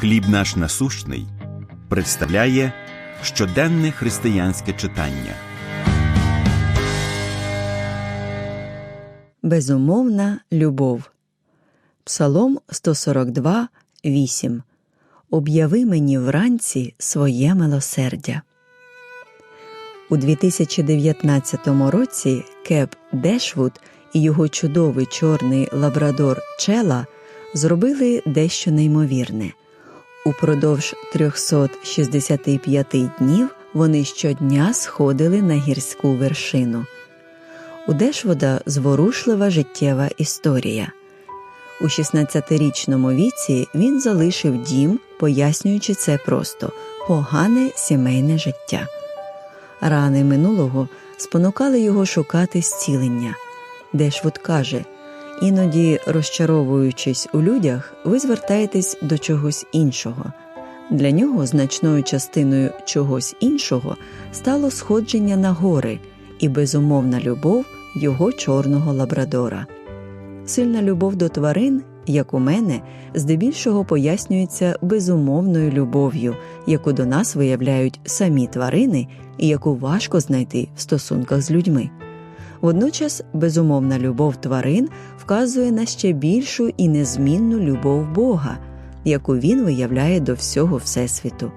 Хліб наш насущний представляє щоденне християнське читання. Безумовна любов. Псалом 142, 8. Об'яви мені вранці своє милосердя. У 2019 році Кеп Дешвуд і його чудовий чорний лабрадор Чела зробили дещо неймовірне. Упродовж 365 днів вони щодня сходили на гірську вершину. У Дешвода зворушлива життєва історія. У 16-річному віці він залишив дім, пояснюючи це просто погане сімейне життя. Рани минулого спонукали його шукати зцілення. Дешвуд каже іноді, розчаровуючись у людях, ви звертаєтесь до чогось іншого. Для нього значною частиною чогось іншого стало сходження на гори і безумовна любов його чорного лабрадора. Сильна любов до тварин, як у мене, здебільшого пояснюється безумовною любов'ю, яку до нас виявляють самі тварини і яку важко знайти в стосунках з людьми. Водночас безумовна любов тварин вказує на ще більшу і незмінну любов Бога, яку він виявляє до всього Всесвіту.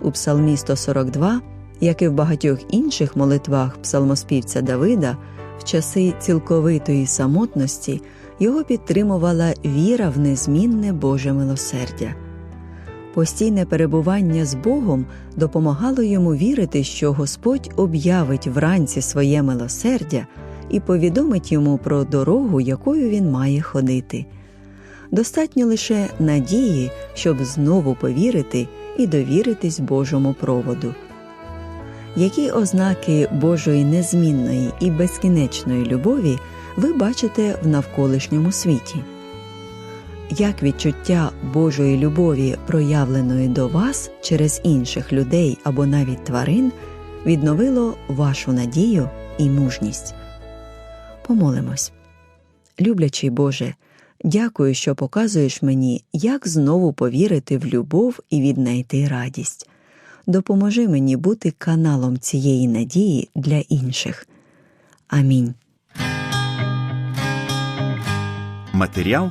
У Псалмі 142, як і в багатьох інших молитвах псалмоспівця Давида, в часи цілковитої самотності його підтримувала віра в незмінне Боже милосердя. Постійне перебування з Богом допомагало йому вірити, що Господь об'явить вранці своє милосердя і повідомить йому про дорогу, якою він має ходити. Достатньо лише надії, щоб знову повірити і довіритись Божому проводу. Які ознаки Божої незмінної і безкінечної любові ви бачите в навколишньому світі? Як відчуття Божої любові, проявленої до вас через інших людей або навіть тварин, відновило вашу надію і мужність? Помолимось. Люблячий Боже, дякую, що показуєш мені, як знову повірити в любов і віднайти радість. Допоможи мені бути каналом цієї надії для інших. Амінь. Матеріал